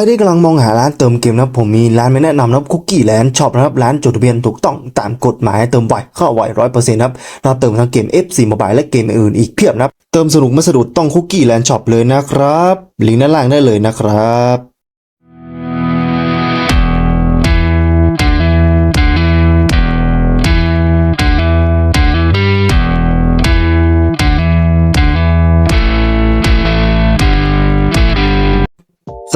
รที่กำลังมองหาร้านเติมเกมนะผมมีร้านไม่แนะนำนะคุกกี้แลนด์ช็อปนะครับร้านจดทะเบียนถูกต้องตามกฎหมายเติมไวเข้าไวร้อยเปอร์เซ็นต์ครับเราเติมทั้งเกม F4 Mobile และเกมอื่นอีกเพียบนะเติมสนุกไม่สะดุดต้องคุกกี้แลนด์ช็อปเลยนะครับลิงก์ด้านล่างได้เลยนะครับ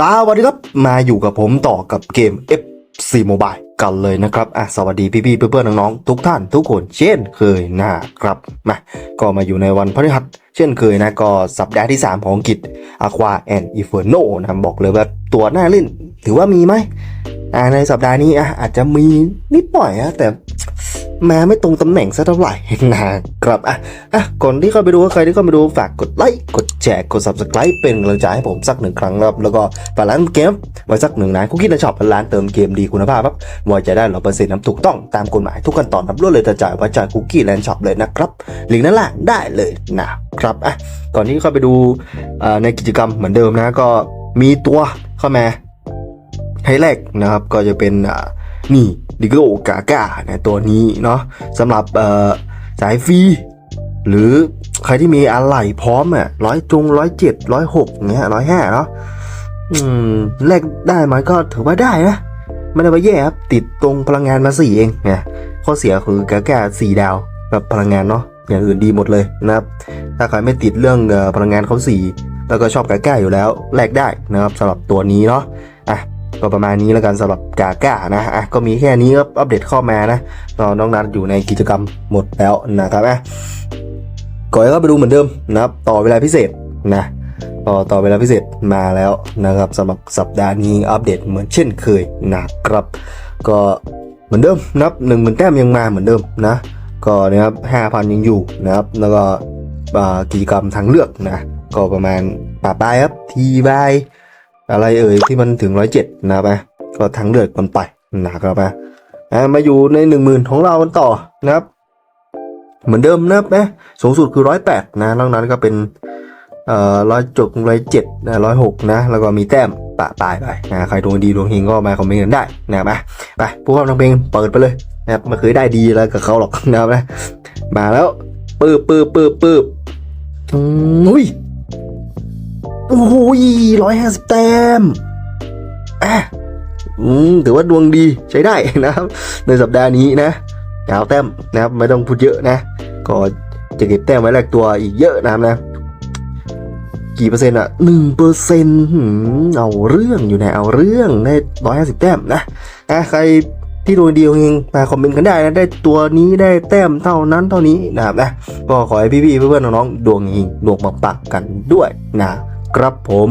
สวัสดีครับ มาอยู่กับผมต่อกับเกม F4 Mobile กันเลยนะครับอะสวัสดีพี่ๆเพื่อนๆน้องๆทุกท่านทุกคนเช่นเคยนะครับมาก็มาอยู่ในวันพฤหัสเช่นเคยนะก็สัปดาห์ที่ 3 ของกิจ Aqua and Inferno นะบอกเลยว่าตัวหน้าเล่น ถือว่ามีไหมอ่าในสัปดาห์นี้อะอาจจะมีนิดหน่อยอะแต่ มาไม่ตรงตำแหน่งสักเท่าไหร่นะครับอะอะก่อนที่เข้าไปดูใครที่เข้าไปดูฝากกดไลค์กดแชร์กด subscribe เป็นกำลังใจให้ผมสักหนึ่งครั้งครับแล้วก็ฝากร้านเกมไว้สักหนึ่งนะคุกกี้ในช็อปเป็นร้านเติมเกมดีคุณภาพครับไว้ใจได้ร้อยเปอร์เซ็นต์น้ำถูกต้องตามกฎหมายทุกขั้นตอนครับรวดเลยแต่จ่ายไว้จ่ายคุกกี้แลนด์ช็อปเลยนะครับลิงก์ด้านล่างได้เลยนะครับอะก่อนที่เข้าไปดูอ่าในกิจกรรมเหมือนเดิมนะก็มีตัวเข้ามาให้แรกนะครับก็จะเป็นอ่า นี่ดิโกกากานะตัวนี้เนาะสำหรับสายฟรีหรือใครที่มีอะไหล่พร้อมอะร้อยจงร้อยเจ็ดร้อยหกเงี้ยร้อยห้าเนาะอืมแลกได้ไหมก็ถือว่าได้นะไม่ได้ว่าแย่ครับติดตรงพลังงานมาสี่เองไงข้อเสียคือกากาสี่ดาวแบบพลังงานเนาะอย่างอื่นดีหมดเลยนะครับ ถ้าใครไม่ติดเรื่องพลังงานเขาสี่แล้วก็ชอบกาก้าอยู่แล้วแลกได้นะครับสำหรับตัวนี้เนาะ ก็ประมาณนี้แล้วกันสำหรับกาก้านะอะก็มีแค่นี้ครับอัปเดตเข้ามานะก็น้องนัดอยู่ในกิจกรรมหมดแล้วนะครับอะก่อนก็ไปดูเหมือนเดิมนะครับต่อเวลาพิเศษนะต่อต่อเวลาพิเศษมาแล้วนะครับสำหรับสัปดาห์นี้อัปเดตเหมือนเช่นเคยนะครับ ก็เหมือนเดิมนะครับหนึ่งหมื่นแต้มยังมาเหมือนเดิมนะก็นะครับห้าพันยังอยู่นะครับแล้วก็กิจกรรมทางเลือกนะก็ประมาณป่าปลายครับทีบาย อะไรเอ่ยที่มันถึงร้อยเจ็ดนะครับนะก็ทั้งเลือดกันไปนะครับนะอะมาอยู่ในหนึ่งหมื่นของเรากันต่อนะครับ เหมือนเดิมนะครับนะสูงสุดคือร้อยแปดนะนอกนั้นก็เป็นเอ่อร้อยจกร้อยเจ็ดร้อยหกนะ แล้วก็มีแต้มปะปลายไปนะใครดวงดีดวงเฮงก็มาคอมเมนต์กันได้นะครับนะไปผู้ฟังทางเพลงเปิดไปเลยนะครับไม่เคยได้ดีอะไรกับเขาหรอกนะครับนะมาแล้วปืบปืบปืบปืบอุ้ย โอ้โหร้อยห้าสิบแต้มอะอืมถือว่าดวงดีใช้ได้นะครับ ในสัปดาห์นี้นะยาวแต้มนะครับไม่ต้องพูดเยอะนะ ก็จะเก็บแต้มไว้แลกตัวอีกเยอะนะครับนะ กี่เปอร์เซ็นต์อะหนึ่งเปอร์เซ็นต์เอาเรื่องอยู่นะเอาเรื่องได้ร้อยห้าสิบแต้มนะอะใครที่โดนดีเองมาคอมเมนต์กันได้นะได้ตัวนี้ได้แต้มเท่านั้นเท่านี้นะครับนะก็ขอให้พี่ๆเพื่อนๆน้องๆดวงเฮงดวงปักๆกันด้วยนะ ครับผม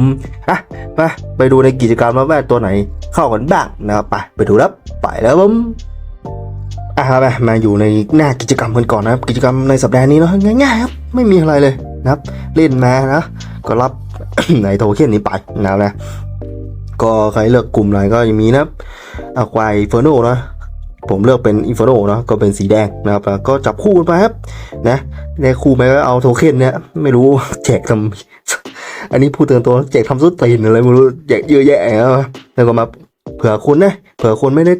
อะไปไปดูในกิจกรรมแล้วว่ตัวไหนเข้ากันบ้างนะครับไปไปดูแล้วไปแล้วผมอะไปมาอยู่ในหน้ากิจกรรมกันก่อนนะครับ กิจกรรมในสัปดาห์นี้เนาะง่ายๆครับไม่มีอะไรเลยนะครับเล่นมานะก็รับในโทเค็นนี้ไปนะครับนะก็ใครเลือกกลุ่มไหนก็ยังมีนะครับอควายเฟอร์โนนะผมเลือกเป็นอินฟโนเนาะก็เป็นสีแดงนะครับก็จับคู่กันไปครับนะได้คู่ไปก็เอาโทเค็นเนี่ยไม่รู้แจกทำ อันนี้พูดเตือนตัวแจกทำสุดตีนอะไรไม่รู้แจกเยอะแยะนะแล้วก็มาเผื่อคนนะเผื่อคนไม่ได้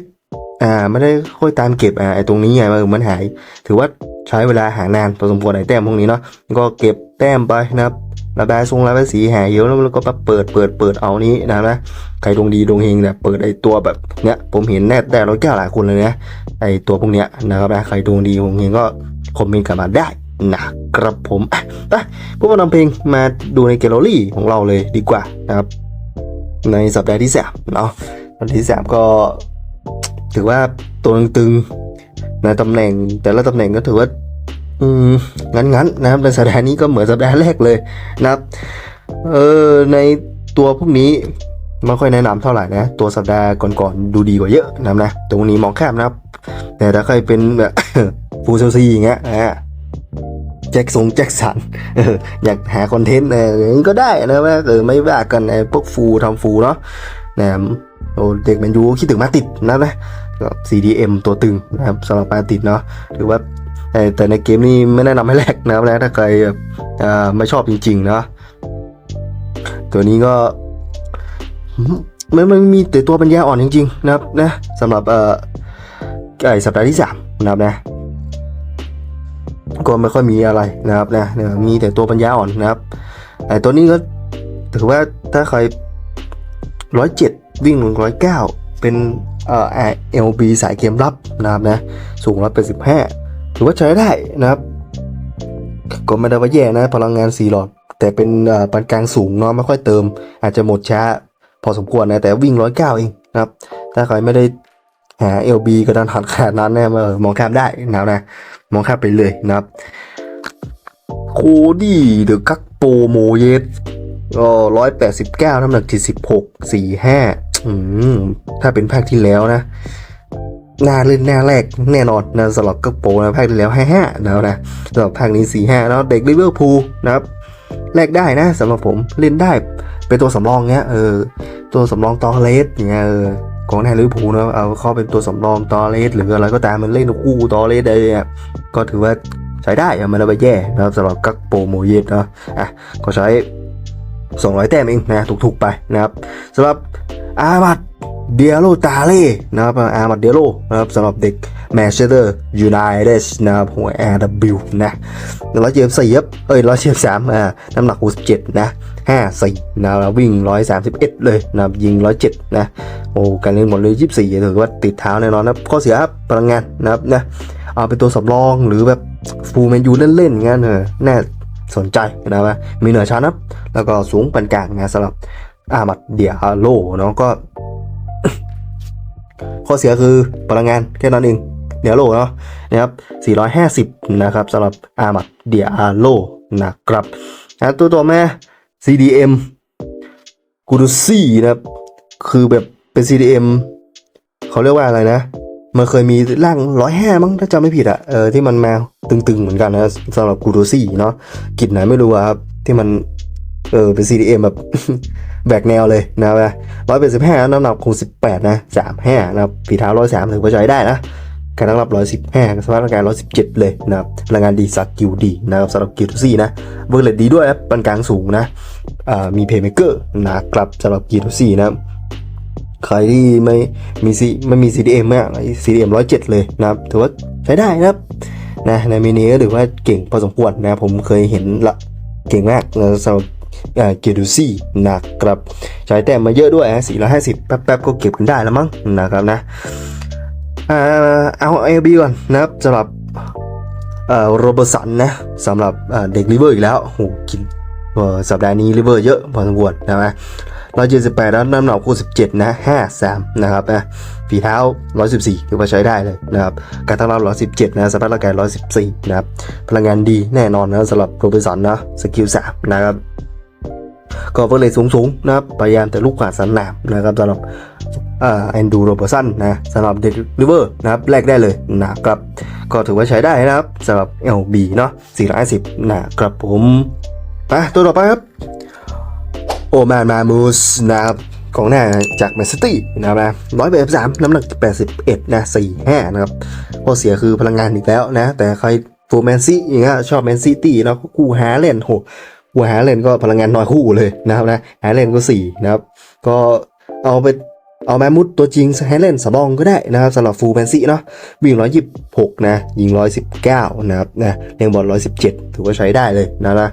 อ่าไม่ได้ค่อยตามเก็บอ่าไอ้ตรงนี้ไงมันมันหาย ถือว่าใช้เวลาหานานพอสมควรไอ้แต้มพวกนี้เนาะก็เก็บแต้มไปนะครับระบายทรงระบายสีหายเยอะแล้วแล้วก็มาเปิดเปิดเปิดเอานี้นะนะใครดวงดีดวงเฮงเนี่ยเปิดไอ้ตัวแบบเนี้ยผมเห็นแน่ได้ร้อยแก้วหลายคนเลยนะไอ้ตัวพวกเนี้ยนะครับนะใครดวงดีดวงเฮงก็คอมเมนต์กันมาได้ นะครับผมอะไปพวกเรานำเพลงมาดูในแกลเลอรี่ของเราเลยดีกว่านะครับ ในสัปดาห์ที่สามเนาะสัปดาห์ที่สามก็ ถือว่าตัวตึงๆในตำแหน่งแต่ละตำแหน่งก็ถือว่า อืมงั้นๆนะครับในสัปดาห์นี้ก็เหมือนสัปดาห์แรกเลยนะครับเออในตัวพวกนี้ไม่ค่อยแนะนำเท่าไหร่นะ ตัวสัปดาห์ก่อนๆดูดีกว่าเยอะนะครับนะตรงนี้มองข้ามนะครับ แต่ถ้าใครเป็นแบบฟูเซลซีอย่างเงี้ย แจ็คสงแจ็คสันอยากหาคอนเทนต์เอออย่างนี้ก็ได้นะว่าเออไม่ว่ากันไอ้พวกฟูทำฟูเนาะนะครับโอ้เด็กแมนยูคิดถึงมาติดนะนะก็ CDM ตัวตึงนะครับสำหรับปาติดเนาะหรือว่าแต่ในเกมนี้ไม่แนะนำให้แลกนะครับนะถ้าใครไม่ชอบจริงๆเนาะตัวนี้ก็มันมันมีแต่ตัวปัญญาอ่อนจริงๆนะครับนะสำหรับเอ่อไอสัปดาห์ที่สามนะครับนะ ก็ไม่ค่อยมีอะไรนะครับนะเนี่ยมีแต่ตัวปัญญาอ่อนนะครับไอตัวนี้ก็ถือว่าถ้าใครร้อยเจ็ดวิ่งหนึ่งร้อยเก้าเป็นเอ่อเอลบีสายเกมรับนะครับนะสูงร้อยแปดสิบห้าถือว่าใช้ได้นะครับ ก็ไม่ได้ว่าแย่นะพลังงานสี่หลอด แต่เป็นเอ่อปานกลางสูงเนาะไม่ค่อยเติม อาจจะหมดช้าพอสมควรนะ แต่วิ่งร้อยเก้าเองนะครับ ถ้าใครไม่ได้หา LB กระดานหันขนาดนั้นเนี่ยมองข้ามได้นะครับนะ มองข้ามไปเลยนะครับโคดี้เดอะกักโปโมเยสก็ร้อยแปดสิบเก้าน้ำหนักที่สิบหกสี่ห้าอืมถ้าเป็นภาคที่แล้วนะหน้าเล่นหน้าแรกแน่นอนนะสำหรับกักโปนะภาคที่แล้วห้าห้าแล้วนะสำหรับภาคนี้สี่ห้าแล้วเด็กลิเวอร์พูลนะครับแลกได้นะสำหรับผมเล่นได้เป็นตัวสำรองเงี้ยเออตัวสำรองตอเลสเงี้ยเออ ของแทนลิเวอร์พูลนะเอาเข้าเป็นตัวสำรองตอเลสหรืออะไรก็ตามมันเล่นคู่ตอเลสได้ก็ถือว่าใช้ได้ไมันไม่แย่นะครับสำหรับกักโปโมเยสเนะอะก็ใช้ 200 แต้มเองนะถูกๆไปนะครับสำหรับอามัดเดียโลตาเล่นะครับอามัดเดียโลนะครับสำหรับเด็กแมนเชสเตอร์ยูไนเต็ดนะครับหัว RW นะร้อยเจ็ดสี่ครับเอ้ยร้อยเจ็ดสามอ่าน้ำหนักหกสิบเจ็ดนะ ห้าสี่นะครับวิ่งร้อยสามสิบเอ็ดเลยนะครับยิงร้อยเจ็ดนะโอ้การเล่นบอลเลยยี่สิบสี่ถือว่าติดเท้าแน่นอนนะข้อเสียครับพลังงานนะครับนะเอาเป็นตัวสำรองหรือแบบฟูลแมนยูเล่นๆงั้นเออน่าสนใจนะว่ามีเหนือชั้นนะแล้วก็สูงปานกลางนะสำหรับอามัดเดียโลเนาะก็ ข้อเสียคือพลังงานแค่นั้นเองเดียโลเนาะนะครับ450 นะครับสำหรับอามัดเดียโลนะครับนะตัวต่อมา CDM กูดูซี่นะครับ คือแบบเป็น CDM เขาเรียกว่าอะไรนะ มันเคยมีร่างร้อยห้ามั้งถ้าจำไม่ผิดอะเออที่มันมาตึงๆเหมือนกันนะสำหรับกูดูซี่เนาะกิจไหนไม่รู้ครับ ที่มันเออเป็น CDM แบบแบกแนวเลยนะครับร้อยเป็นสิบห้าน้ำหนักคงสิบแปดนะสามห้านะครับฝีเท้าร้อยสามถือว่าใช้ได้นะ การตั้งรับร้อยสิบห้าสภาพร่างกายร้อยสิบเลยนะครับพลังงานดีสักกิลดีนะครับสำหรับกิลทูซี่นะเวอร์เลตดีด้วยนะปานกลางสูงนะอ่ามีเพย์เมเกอร์นะครับสำหรับกิลทูซี่นะครับใครที่ไม่มีซีไม่มี CDM มาก CDM ร้อยเจ็ดเลยนะครับถือว่าใช้ได้นะครับนะในมินิก็ถือว่าเก่งพอสมควรนะผมเคยเห็นละเก่งมากนะสำหรับเกียร์ดูซี่นะครับใช้แต้มมาเยอะด้วยนะ450 แป๊บๆก็เก็บกันได้แล้วมั้งนะครับนะ เอาเอลบีก่อนนะครับสำหรับโรเบอร์สันนะสำหรับเด็กลิเวอร์อีกแล้วโหกินสัปดาห์นี้ลิเวอร์เยอะพอสมควรนะไหร้อยเจ็ดสิบแปดแล้วน้ำหนักคู่สิบเจ็ดนะห้าสามนะครับนะฝีเท้าร้อยสิบสี่ถือว่าใช้ได้เลยนะครับการตั้งรับร้อยสิบเจ็ดนะสภาพร่างกายร้อยสิบสี่นะครับพลังงานดีแน่นอนนะสำหรับโรเบอร์สันนะสกิลสามนะครับ ก็เวอร์เลยสูงๆนะครับพยายามแต่ลูกขาดสนามนะครับสำหรับอ่าแอนดูโรเบอร์สันนะสำหรับเดลิเวอร์นะครับแลกได้เลยนะครับก็ถือว่าใช้ได้นะครับสำหรับ LB เนาะ450นะครับผมไปตัวต่อไปครับ โอมานมามูสนะครับของหน้าจากแมนซิตี้นะครับนะร้อยแปดสามน้ำหนักแปดสิบเอ็ดนะสี่ห้านะครับข้อเสียคือพลังงานอีกแล้วนะ แต่ใครฟูแมนซีอย่างเงี้ยชอบแมนซิตี้เนาะกูหาเล่นโห หัวหาเลนก็พลังงานน้อยคู่เลยนะครับนะหาเลนก็สี่นะครับก็เอาไปเอาแมมุดตัวจริงให้เลนสำรองก็ได้นะครับสำหรับฟูลแมนซี่เนาะวิ่งร้อยยี่หกนะ ยิงร้อยสิบเก้านะครับนะเลี้ยงบอลร้อยสิบเจ็ดถือว่าใช้ได้เลยนะนะ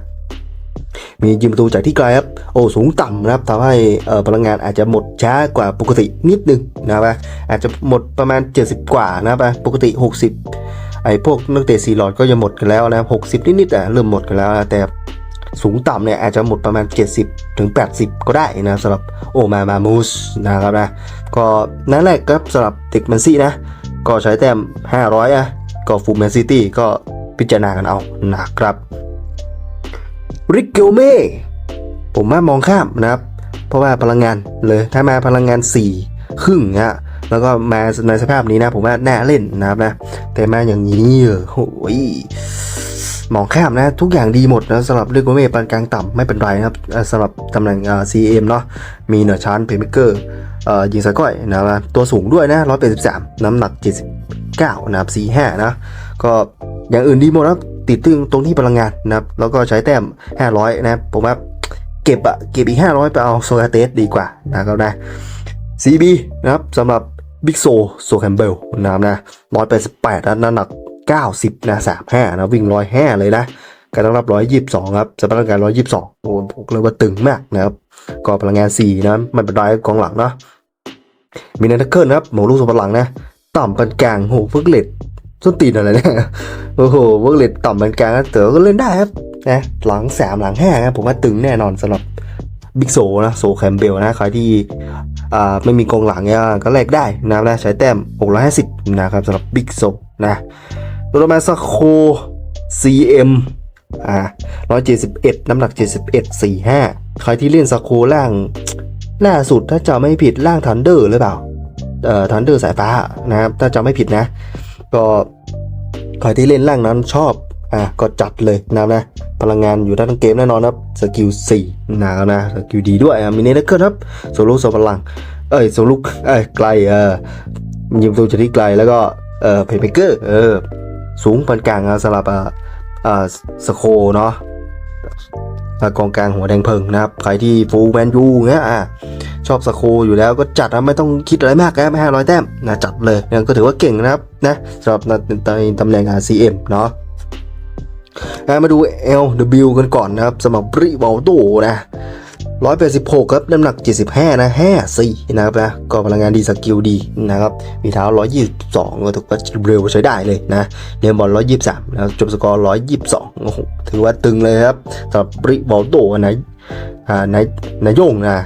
มียิงประตูจากที่ไกลครับ โอ้ สูงต่ำนะครับทำให้เอ่อพลังงานอาจจะหมดช้ากว่าปกตินิดนึงนะครับอาจจะหมดประมาณ 70 กว่านะครับปกติ 60 ไอ้พวกนักเตะสีหลอดก็จะหมดกันแล้วนะ60 นิดๆอะเริ่มหมดกันแล้วนะแต่ สูงต่ำเนี่ยอาจจะหมดประมาณ 70 ถึง 80 ก็ได้นะสำหรับโอมามามูสนะครับนะ ก็นั่นแหละครับสำหรับเด็กแมนซี่นะ ก็ใช้แต้ม 500 อะ ก็ฟูลแมนซิตี้ก็พิจารณากันเอานะครับ ริกเกลเม่ผมว่ามองข้ามนะครับ เพราะว่าพลังงานเลยถ้ามาพลังงาน 4 ครึ่งฮะแล้วก็มาในสภาพนี้นะ ผมว่าน่าเล่นนะครับนะ แต่มาอย่างนี้เออโอ้ย มองข้ามนะ ทุกอย่างดีหมดนะสำหรับเรื่องกเมปานกลางต่ำไม่เป็นไรนะครับสำหรับตำแหน่งเอ่อ CM เนาะมีเหนือชั้นเพย์เมเกอร์ยิงสายก้อยนะครับตัวสูงด้วยนะ183น้ำหนัก79นะครับ45นะ ก็อย่างอื่นดีหมดนะติดตึงตรงที่พลังงานนะครับแล้วก็ใช้แต้ม500นะผมว่าเก็บอะเก็บอีก500ไปเอาโซลาเตสดีกว่านะครับนะ CB นะครับสำหรับบิ๊กโซโซแคมเบลนะครับนะ188นะน้ำหนัก 90นะ35นะวิ่ง105เลยนะการต้อนรับ 122 ครับสภาพร่างกาย 122 โอ้โหผมเลยว่าตึงมากนะครับ ก็พลังงาน 4 นะไม่เป็นไรกองหลังเนาะมีนันทักเกิลนะครับหมอลูกสมบัติหลังนะ ต่ำปานกลางโหเพิกเลดส้นตีนอะไรเนี่ยโอ้โหเพิกเลดต่ำปานกลางนะแต่ก็เล่นได้ครับนะหลังสามหลังห้านะผมว่าตึงแน่นอนสำหรับบิ๊กโซนะโซแคมเบลนะใครที่อ่าไม่มีกองหลังเนี่ยก็แลกได้นะครับนะใช้แต้ม650นะครับสำหรับบิ๊กโซนะ ตัวต่อมาสโค CM อ่า171น้ำหนัก71 45ใครที่เล่นสโคล่างล่าสุดถ้าจำไม่ผิดล่างทันเดอร์หรือเปล่า เอ่อทันเดอร์สายฟ้านะครับถ้าจำไม่ผิดนะ ก็ใครที่เล่นล่างนั้นชอบอะก็จัดเลยนะนะ พลังงานอยู่ด้านเกมแน่นอนครับสกิล4นะครับนะสกิลดีด้วยอะมินเนเกิลครับโซลูโซพลัง เอ้ยโซลูเอ้ยไกลเออยิงตูจากที่ไกลแล้วก็เอ่อเพย์เมเกอร์เออ สูงปานกลางอะสำหรับอ่าอ่าสโคเนาะกองกลางหัวแดงเพิงนะครับ ใครที่ฟูลแมนยูเงี้ยอะชอบสโคอยู่แล้วก็จัดนะไม่ต้องคิดอะไรมากนะไม่ห้าร้อยแต้มนะจัดเลยนะก็ถือว่าเก่งนะครับนะสำหรับในในตำแหน่ง RCM เนาะอะมาดู LW กันก่อนนะครับสำหรับริวอลโดนะ 186 ครับ น้ำหนัก 75 นะ 54 นะครับนะก็พลังงานดีสกิลดีนะครับ มีเท้า 122 ก็ถือว่าเร็วใช้ได้เลยนะเรียนบอล 123 แล้วจบสกอร์ 122 โอ้โห ถือว่าตึงเลยครับสำหรับริวอลโดนะอ่านายนายโยงนะ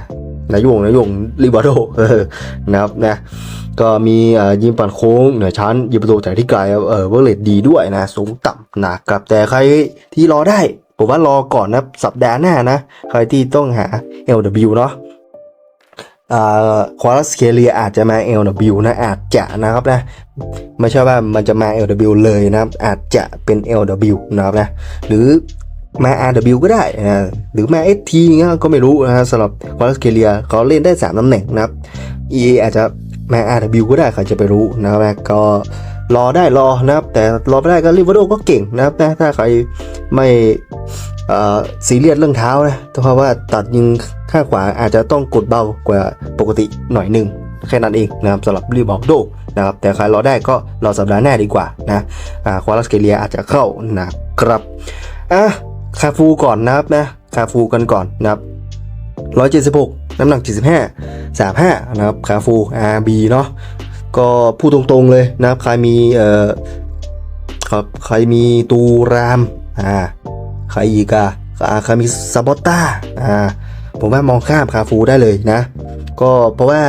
นายโยงนายโยงลิบาโดนะครับนะก็มีอ่อยิงปั่นโค้งเหนือชั้นยิงประตูจากที่ไกลเออเวอร์เลตดีด้วยนะ สูงต่ำนะครับแต่ใครที่รอได้ ผมว่ารอก่อนนะสัปดาห์หน้านะใครที่ต้องหา LW เนาะอ่าควอลัสเคเลียอาจจะมา LW นะอาจจะนะครับนะไม่ใช่ว่ามันจะมา LW เลยนะครับอาจจะเป็น LW นะครับนะหรือมา RW ก็ได้นะหรือมา ST เงี้ยก็ไม่รู้นะฮะสำหรับควอลัสเคเลียเขาเล่นได้ 3ตำแหน่งนะครับ EA อาจจะมา RW ก็ได้ใครจะไปรู้นะครับนะก็ รอได้รอนะครับ แต่รอไม่ได้ก็ลิเวอร์โดก็เก่งนะครับนะถ้าใครไม่เอ่อซีเรียสเรื่องเท้านะเพราะว่าตัดยิงข้างขวาอาจจะต้องกดเบากว่าปกติหน่อยหนึ่งแค่นั้นเองนะครับสำหรับลิเวอร์โดนะครับแต่ใครรอได้ก็รอสัปดาห์หน้าดีกว่านะควอลัสเคเลียอาจจะเข้านะครับอะคาฟูก่อนนะครับนะคาฟูกันก่อนนะครับ176 น้ำหนัก 75 35 นะครับคาฟู RB เนาะ ก็พูดตรงๆเลยนะครับ ใครมีเอ่อครับใครมีตูรามอ่าใครอีกอะอ่าใครมีซาบอตต้าอ่าผมว่ามองข้ามคาฟูได้เลยนะ ก็เพราะว่า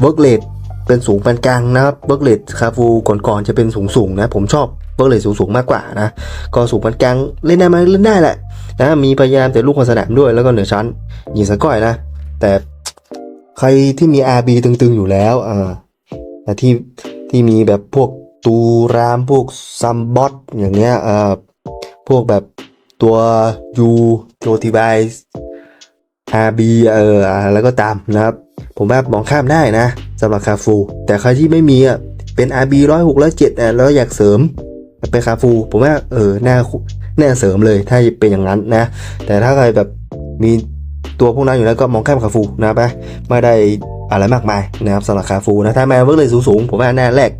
เวิร์กเลดเป็นสูงปานกลางนะครับเวิร์กเลดคาฟูก่อนๆจะเป็นสูงๆนะ ผมชอบเวิร์กเลดสูงๆมากกว่านะก็สูงปานกลางเล่นได้ไหมเล่นได้แหละนะมีพยายามแต่ลูกคนสนามด้วยแล้วก็เหนือชั้นยิงสก้อยนะ แต่ใครที่มี RB ตึงๆอยู่แล้วอ่า แต่ที่ที่มีแบบพวกตูรามพวกซัมบอทอย่างเงี้ยเอ่าพวกแบบตัวยูโจทีบาย RB เออแล้วก็ตามนะครับ ผมว่ามองข้ามได้นะสำหรับคาฟู แต่ใครที่ไม่มีอะเป็น RB ร้อยหกร้อยเจ็ดอะแล้วอยากเสริมเป็นคาฟู ผมว่าเออน่าน่าเสริมเลยถ้าเป็นอย่างนั้นนะ แต่ถ้าใครแบบมีตัวพวกนั้นอยู่แล้วก็มองข้ามคาฟูนะครับนะไม่ได้ อะไรมากมายนะครับสำหรับคาฟูนะถ้าแมนเวิร์กเลยสูงๆผมว่าน่าแรก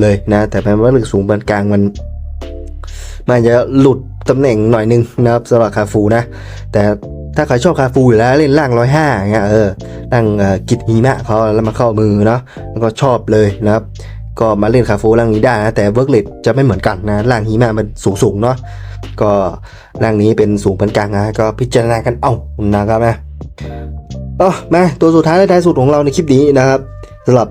เลยนะแต่แมนเวิร์กเลยสูงปานกลางมันมันจะหลุดตำแหน่งหน่อยนึงนะครับสำหรับคาฟูนะ แต่ถ้าใครชอบคาฟูอยู่แล้วเล่นล่างร้อยห้าเงี้ยเออล่งกิดหิมะเขาแล้วมาเข้ามือเนาะแล้วก็ชอบเลยนะครับ ก็มาเล่นคาฟูล่างนี้ได้นะแต่เวิร์กเลดจะไม่เหมือนกันนะล่างหิมะมันสูงๆเนาะก็ล่างนี้เป็นสูงปานกลางนะก็พิจารณากันเอานะครับนะ อ๋อมาตัวสุดท้ายและท้ายสุดของเราในคลิปนี้นะครับสำหรับ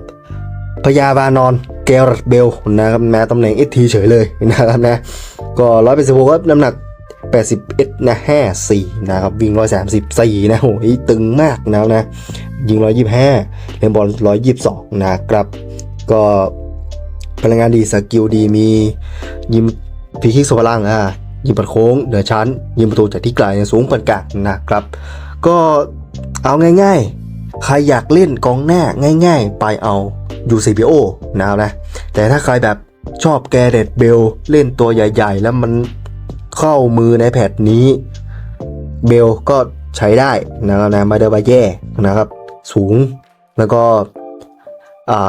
พยาบานอนเกลรเบลนะครับมาตำแหน่งเอทีเฉยเลยนะครับนะก็ร้อยเป็นสิบหกน้ำหนัก 81นะ54นะครับวิ่ง 134 นะโหยตึงมากแล้วนะยิง 125เล่นบอล 122 นะครับ ก็พลังงานดีสกิลดีมียิมฟีคิกสวพลังอะยิงปัดโค้งเหนือชั้น ยิงประตูจากที่ไกลสูงปานกลางนะครับ ก็ เอาง่ายๆ ใครอยากเล่นกองหน้าง่าย ๆ ไปเอา UCPO นะครับนะ แต่ถ้าใครแบบชอบแกเรตเบลเล่นตัวใหญ่ ๆ แล้วมันเข้ามือในแพทนี้ เบลก็ใช้ได้นะครับนะไม่ได้ว่าแย่นะครับ สูงแล้วก็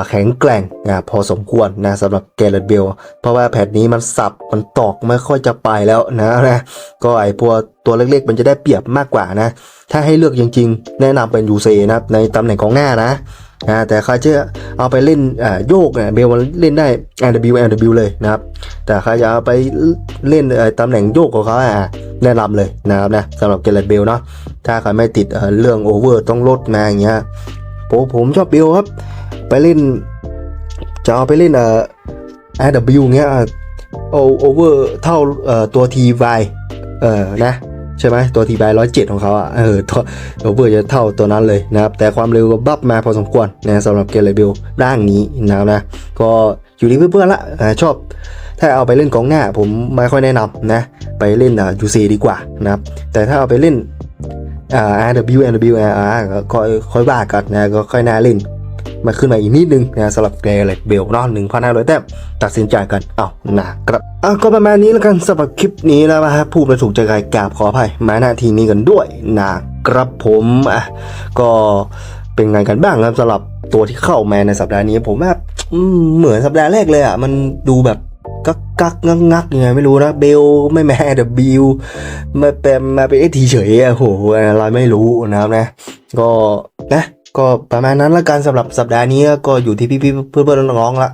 แข็งแกร่งนะพอสมควรนะสำหรับเกเรตเบลเพราะว่าแพทนี้มันสับมันตอกไม่ค่อยจะไปแล้วนะนะก็ไอพวกตัวเล็กๆมันจะได้เปรียบมากกว่านะ ถ้าให้เลือกจริงๆ แนะนำเป็นยูเซนะครับในตำแหน่งของหน้านะนะแต่ใครจะเอาไปเล่นโยกเนี่ยเบลมันเล่นได้ LW LW เลยนะครับ แต่ใครจะเอาไปเล่นตำแหน่งโยกของเขาแนะนำเลยนะครับนะสำหรับเกเรตเบลเนาะถ้าใครไม่ติดเอ่อเรื่องโอเวอร์ต้องลดมาอย่างเงี้ย ผมผมชอบเบลครับ ไปเล่น จะเอาไปเล่นเอ่อ RW เงี้ยโอโอเวอร์เท่าเอ่อตัว TY เออนะใช่ไหมตัว TY ร้อยเจ็ดของเขาอะเออตัวโอเวอร์จะเท่าตัวนั้นเลยนะครับ แต่ความเร็วก็บัฟมาพอสมควรนะสำหรับเกเรเบลร่างนี้นะครับนะ ก็อยู่ที่เพื่อนๆละชอบถ้าเอาไปเล่นกองหน้าผมไม่ค่อยแนะนำนะ ไปเล่นอ่า UC ดีกว่านะครับ แต่ถ้าเอาไปเล่น อ่า RW NW RR ก็ค่อยค่อยว่ากันนะก็ค่อยน่าเล่นมาขึ้นมาอีกนิดนึงนะสำหรับเกเรตเบลเนาะ1,500แต้มตัดสินใจกัน เอานะครับอะก็ประมาณนี้แล้วกันสำหรับคลิปนี้แล้วนะฮะพูดไปถูกใจใครกราบขออภัยมาหน้าทีนี้กันด้วยนะครับผมอะก็เป็นไงกันบ้างครับสำหรับตัวที่เข้ามาในสัปดาห์นี้ ผมว่าเหมือนสัปดาห์แรกเลยอะมันดูแบบ กักกักงักงักยังไงไม่รู้นะเบลไม่แม่แต่บิวมาเป็นมาเป็นเอทีเฉยอะโหอะไรไม่รู้นะครับนะ ก็นะก็ประมาณนั้นละกันสำหรับสัปดาห์นี้ก็อยู่ที่พี่ๆเพื่อนๆน้องๆละ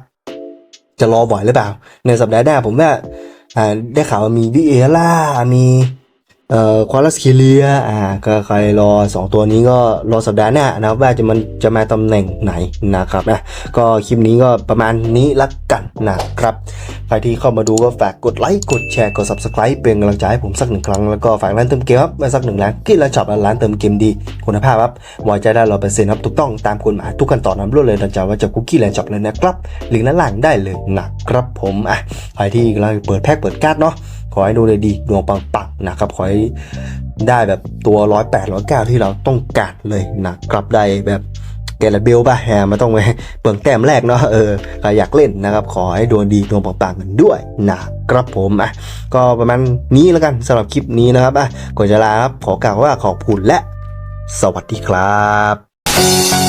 จะรอบ่อยหรือเปล่า ในสัปดาห์หน้าผมว่าอ่าได้ข่าวมีวิเอล่ามี เอ่อควอลัสคิเลียอ่าก็ใครรอสองตัวนี้ก็รอสัปดาห์หน้านะครับว่าจะมันจะมาตำแหน่งไหนนะครับนะก็คลิปนี้ก็ประมาณนี้ละกันนะครับ ใครที่เข้ามาดูก็ฝากกดไลค์กดแชร์กด subscribe เป็นกำลังใจให้ผมสักหนึ่งครั้ง แล้วก็ฝากร้านเติมเกมครับมาสักหนึ่งร้านกินแล้วช็อปและร้านเติมเกมดี คุณภาพครับไว้ใจได้ร้อยเปอร์เซ็นต์ครับถูกต้องตามกฎหมายทุกขั้นตอนนั้นรวดเลยนะจ๊ะว่าจะคุกกี้แลนด์ช็อปเลยนะครับลิงก์ด้านล่างได้เลยนะครับผมอะใครที่กำลังเปิดแพ็คเปิดการ์ดเนาะ อให้ดูเลยดีดวงปังๆนะครับขอให้ได้แบบตัวร้อยแปดร้อยเก้าที่เราต้องการเลยนะครับได้แบบเกลเบลป่ะแฮมาต้องไปเปิงแต้มแรกเนาะเออใครอยากเล่นนะครับ ขอให้ดวงดีดวงปังๆกันด้วยนะครับผมอะก็ประมาณนี้แล้วกันสำหรับคลิปนี้นะครับอะก่อนจะลาครับขอกล่าวว่าขอบคุณและ สวัสดีครับ